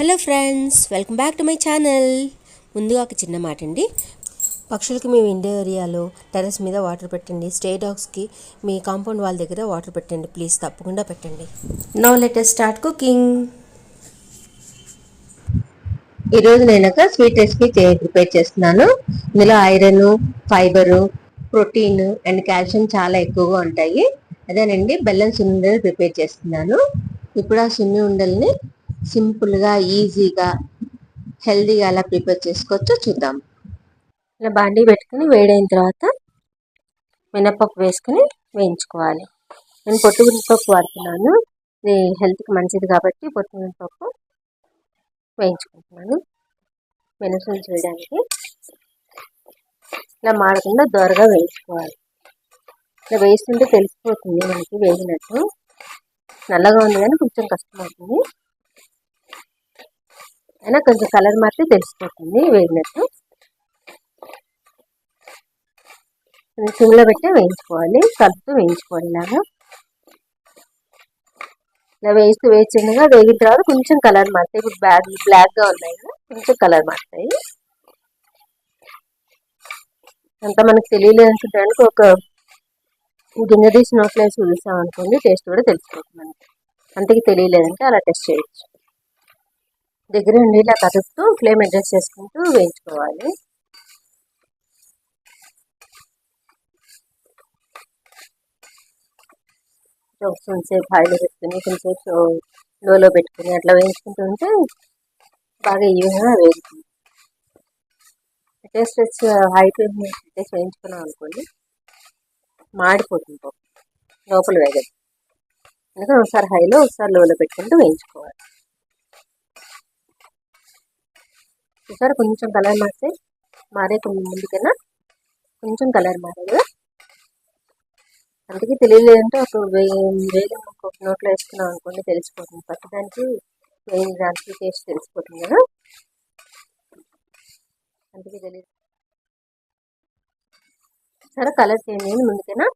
Hello friends welcome back to my channel. ముందుగా ఒక చిన్న మాట అండి పక్షులకి మీ విండో ఏరియాలో టెర్రస్ మీద వాటర్ పెట్టండి. స్టే డాగ్స్కి మీ కాంపౌండ్ వాళ్ళ దగ్గర వాటర్ పెట్టండి. ప్లీజ్ తప్పకుండా పెట్టండి. నో లెటర్ స్టార్ట్ కుకింగ్ ఈరోజు నేను ఒక స్వీట్ రెసిపీ ప్రిపేర్ చేస్తున్నాను. ఇందులో iron fibre protein and calcium చాలా ఎక్కువగా ఉంటాయి. అదేనండి బెల్లం సున్ని ఉండలు ప్రిపేర్ చేస్తున్నాను. ఇప్పుడు ఆ సున్ని ఉండల్ని సింపుల్గా ఈజీగా హెల్దీగా ఎలా ప్రిపేర్ చేసుకోవచ్చో చూద్దాం. ఇలా బాండీ పెట్టుకుని వేడైన తర్వాత మినప్పప్పు వేసుకుని వేయించుకోవాలి. నేను పొట్టు మినపప్పు వాడుతున్నాను. ఇది హెల్త్కి మంచిది కాబట్టి పొట్టు మినపప్పు వేయించుకుంటున్నాను. మెనసులు చేయడానికి ఇలా మాడకుండా దోరగా వేయించుకోవాలి. ఇలా వేస్తుంటే తెలిసిపోతుంది మనకి వేగినట్టు. నల్లగా ఉంది కానీ కొంచెం కష్టమవుతుంది అయినా కొంచెం కలర్ మాత్రం తెలిసిపోతుంది వేగినట్టు. సిమ్లో పెట్టి వేయించుకోవాలి కలుపుతూ వేయించుకోవాలి ఇలాగా. ఇలా వేస్తూ వేచిండగా వేగిన తర్వాత కొంచెం కలర్ మారుతాయి. ఇప్పుడు బ్లాక్ బ్లాక్గా ఉన్నాయి కదా కొంచెం కలర్ మారుతాయి. అంతా మనకు తెలియలేదు అనుకుంటానికి ఒక గింజ తీసి నోట్లో వేసి చూసాం అనుకోండి టేస్ట్ కూడా తెలిసిపోతుంది మనకి. అంతకి తెలియలేదంటే అలా టెస్ట్ చేయొచ్చు. దగ్గర ఉండి ఇలా కదుపుతూ ఫ్లేమ్ అడ్జస్ట్ చేసుకుంటూ వేయించుకోవాలి. కొంచెంసేపు హైలో పెట్టుకుని కొంచెంసేపు లోలో పెట్టుకుని అట్లా వేయించుకుంటూ ఉంటే బాగా ఈవెన్గా వేగుతుంది. టేస్ట్ వచ్చి హై ఫ్లేమ్ టేస్ట్ వేయించుకున్నాం అనుకోండి మాడిపోతుంది లోపల వేగదు. అందుకని ఒకసారి హైలో ఒకసారి లోలో పెట్టుకుంటూ వేయించుకోవాలి. సార్ కొంచెం కలర్ మారితే మారే ముందుకైనా. కొంచెం కలర్ మారదు అందుకే తెలియలేదంటే ఒక వేలు ఒక నోట్లో వేసుకున్నాం అనుకోండి తెలిసిపోతుంది. పట్టడానికి వేయిన దానికి టేస్ట్ తెలిసిపోతుంది కదా? అందుకే తెలియదు. సరే కలర్ చేంజ్ అయింది ముందుకైనా.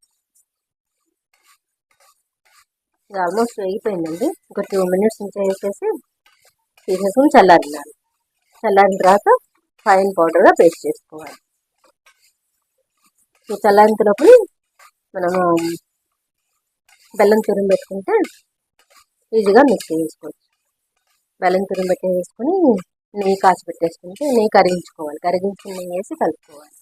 ఇది ఆల్మోస్ట్ వేగిపోయిందండి. ఒక టూ మినిట్స్ నుంచి వేసేసి తీసేసుకుని చల్లారినాను. చల్లారిన తర్వాత ఫైన్ పౌడర్గా పేస్ట్ చేసుకోవాలి. ఈ చల్లారినప్పుడు మనము బెల్లం తురుము పెట్టుకుంటే ఈజీగా మిక్స్ చేసుకోవచ్చు. బెల్లం తురుము పెట్టేసుకొని నెయ్యి కాచి పెట్టేసుకుంటే నెయ్యి కరిగించుకోవాలి. కరిగించిన నెయ్యి వేసి కలుపుకోవాలి.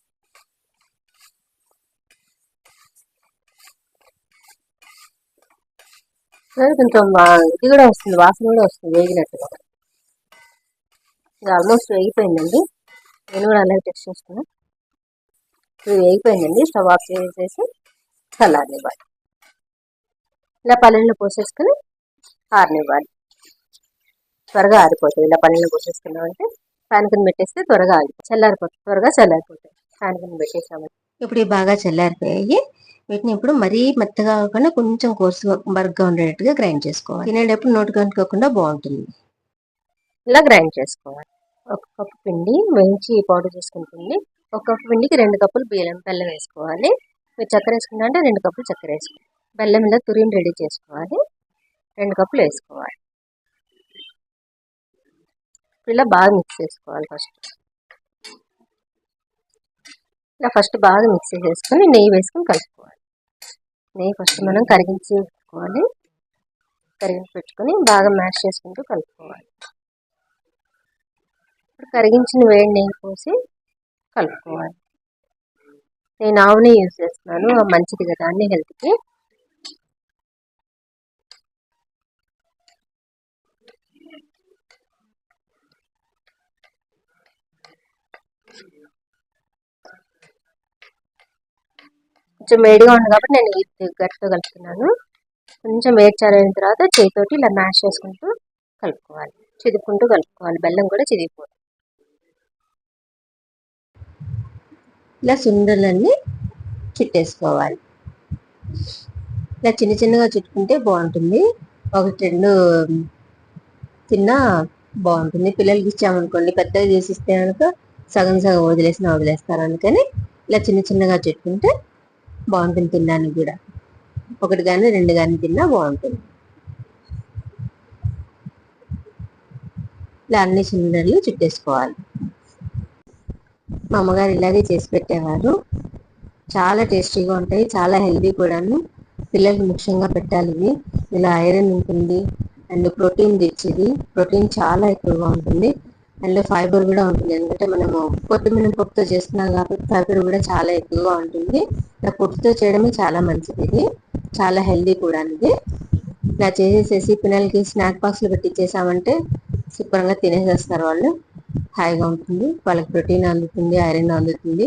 కొంచెం ఇది కూడా వస్తుంది. వాసన కూడా వస్తుంది వేగినట్టుగా. ఇది ఆల్మోస్ట్ వేగిపోయిందండి నేను కూడా అలాగే టెస్ట్ చేస్తున్నా. ఇది వేగిపోయిందండి స్టవ్ ఆఫ్ చేసేసి చల్లారనివ్వాలి. ఇలా పల్లెల్లో పోసేసుకుని ఆరనివ్వాలి. త్వరగా ఆరిపోతుంది ఇలా పల్లెల్లో పోసేసుకున్నామంటే ఫ్యాన్ కింద పెట్టేస్తే త్వరగా ఆగి చల్లారిపోతుంది త్వరగా చల్లారిపోతుంది ఫ్యాన్ కింద పెట్టేసామంటే ఇప్పుడు ఇవి బాగా చల్లారిపోయాయి. వీటిని ఇప్పుడు మరీ మెత్తగా కాకుండా కొంచెం కోర్సుగా బర్గ్గా ఉండేటట్టుగా గ్రైండ్ చేసుకోవాలి. తినేటప్పుడు నోటు కనుక్కోకుండా బాగుంటుంది. ఇలా గ్రైండ్ చేసుకోవాలి. ఒక కప్పు పిండి వేయించి పౌడర్ చేసుకుంటుంది ఒక కప్పు పిండికి రెండు కప్పులు బెల్లం బెల్లం వేసుకోవాలి. మీరు చక్కెర వేసుకుంటే అంటే రెండు కప్పులు చక్కెర వేసుకోవాలి. బెల్లం ఇలా తురిని రెడీ చేసుకోవాలి. రెండు కప్పులు వేసుకోవాలి. ఇలా బాగా మిక్స్ చేసుకోవాలి ఫస్ట్ ఇలా ఫస్ట్ బాగా మిక్స్ చేసుకొని నెయ్యి వేసుకొని కలుపుకోవాలి. నెయ్యి ఫస్ట్ మనం కరిగించి పెట్టుకోవాలి. కరిగించి పెట్టుకొని బాగా మ్యాష్ చేసుకుంటూ కలుపుకోవాలి. ఇప్పుడు కరిగించిన వేడి నెయ్యి పోసి కలుపుకోవాలి. నేను ఆవునే యూజ్ చేస్తున్నాను మంచిది కదా అన్ని హెల్త్కి. కొంచెం వేడిగా ఉంది కాబట్టి నేను గట్టిగా కలుపుతున్నాను. కొంచెం వేడి తర్వాత చేతితోటి ఇలా మ్యాష్ చేసుకుంటూ కలుపుకోవాలి. చిదుపుకుంటూ కలుపుకోవాలి. బెల్లం కూడా చిదిగిపోతుంది ఇలా సుండలన్నీ చుట్టేసుకోవాలి. ఇలా చిన్న చిన్నగా చుట్టుకుంటే బాగుంటుంది. ఒకటి రెండు తిన్నా బాగుంటుంది. పిల్లలకి ఇచ్చామనుకోండి పెద్దగా చేసిస్తే కనుక సగం సగం వదిలేసిన వదిలేస్తారు. అందుకని ఇలా చిన్న చిన్నగా చుట్టుకుంటే బాగుంటుంది తినడానికి కూడా. ఒకటి కానీ రెండు కానీ తిన్నా బాగుంటుంది. ఇలా అన్ని సున్నుండలు చుట్టేసుకోవాలి. మా అమ్మగారు ఇలాగే చేసి పెట్టేవారు. చాలా టేస్టీగా ఉంటాయి చాలా హెల్దీ కూడాను. పిల్లలకు ముఖ్యంగా పెట్టాలి ఇవి. ఇలా ఐరన్ ఉంటుంది అండ్ ప్రోటీన్ తెచ్చేది ప్రోటీన్ చాలా ఎక్కువగా ఉంటుంది. అండ్ ఫైబర్ కూడా ఉంటుంది. ఎందుకంటే మనము కొత్తిమీర పొట్టుతో చేస్తున్నాం కాబట్టి ఫైబర్ కూడా చాలా ఎక్కువగా ఉంటుంది. ఇలా పొట్టుతో చేయడమే చాలా మంచిది ఇది. చాలా హెల్దీ కూడా ఇది. ఇలా చేసేసేసి పిల్లలకి స్నాక్ బాక్స్లు పెట్టించేసామంటే శుభ్రంగా తినేసేస్తారు వాళ్ళు. హాయిగా ఉంటుంది. వాళ్ళకి ప్రోటీన్ అందుతుంది ఐరన్ అందుతుంది.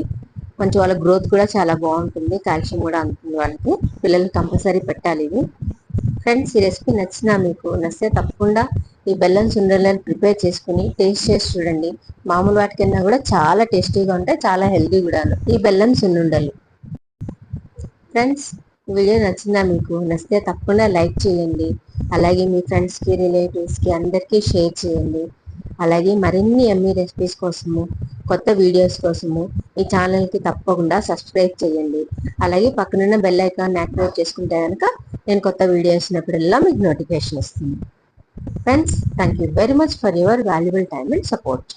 కొంచెం వాళ్ళ గ్రోత్ కూడా చాలా బాగుంటుంది. కాల్షియం కూడా అందుతుంది వాళ్ళకి. పిల్లలకి కంపల్సరీ పెట్టాలి ఇది ఫ్రెండ్స్ ఈ రెసిపీ నచ్చినా మీకు నచ్చితే తప్పకుండా ఈ బెల్లం సుండలను ప్రిపేర్ చేసుకుని టేస్ట్ చేసి చూడండి. మామూలు వాటికన్నా కూడా చాలా టేస్టీగా ఉంటాయి చాలా హెల్దీ కూడా ఈ బెల్లం సున్నుండలు. ఫ్రెండ్స్ వీడియో నచ్చిందా మీకు? నచ్చితే తప్పకుండా లైక్ చేయండి. అలాగే మీ ఫ్రెండ్స్కి రిలేటివ్స్కి అందరికీ షేర్ చేయండి. అలాగే మరిన్ని ఎమ్మీ రెసిపీస్ కోసము కొత్త వీడియోస్ కోసము ఈ ఛానల్కి తప్పకుండా సబ్స్క్రైబ్ చేయండి. అలాగే పక్కనున్న బెల్ ఐకాన్ యాక్టివేట్ చేసుకుంటే కనుక నేను కొత్త వీడియోస్ వేసినప్పుడల్లా మీకు నోటిఫికేషన్ ఇస్తుంది. Friends thank you very much for your valuable time and support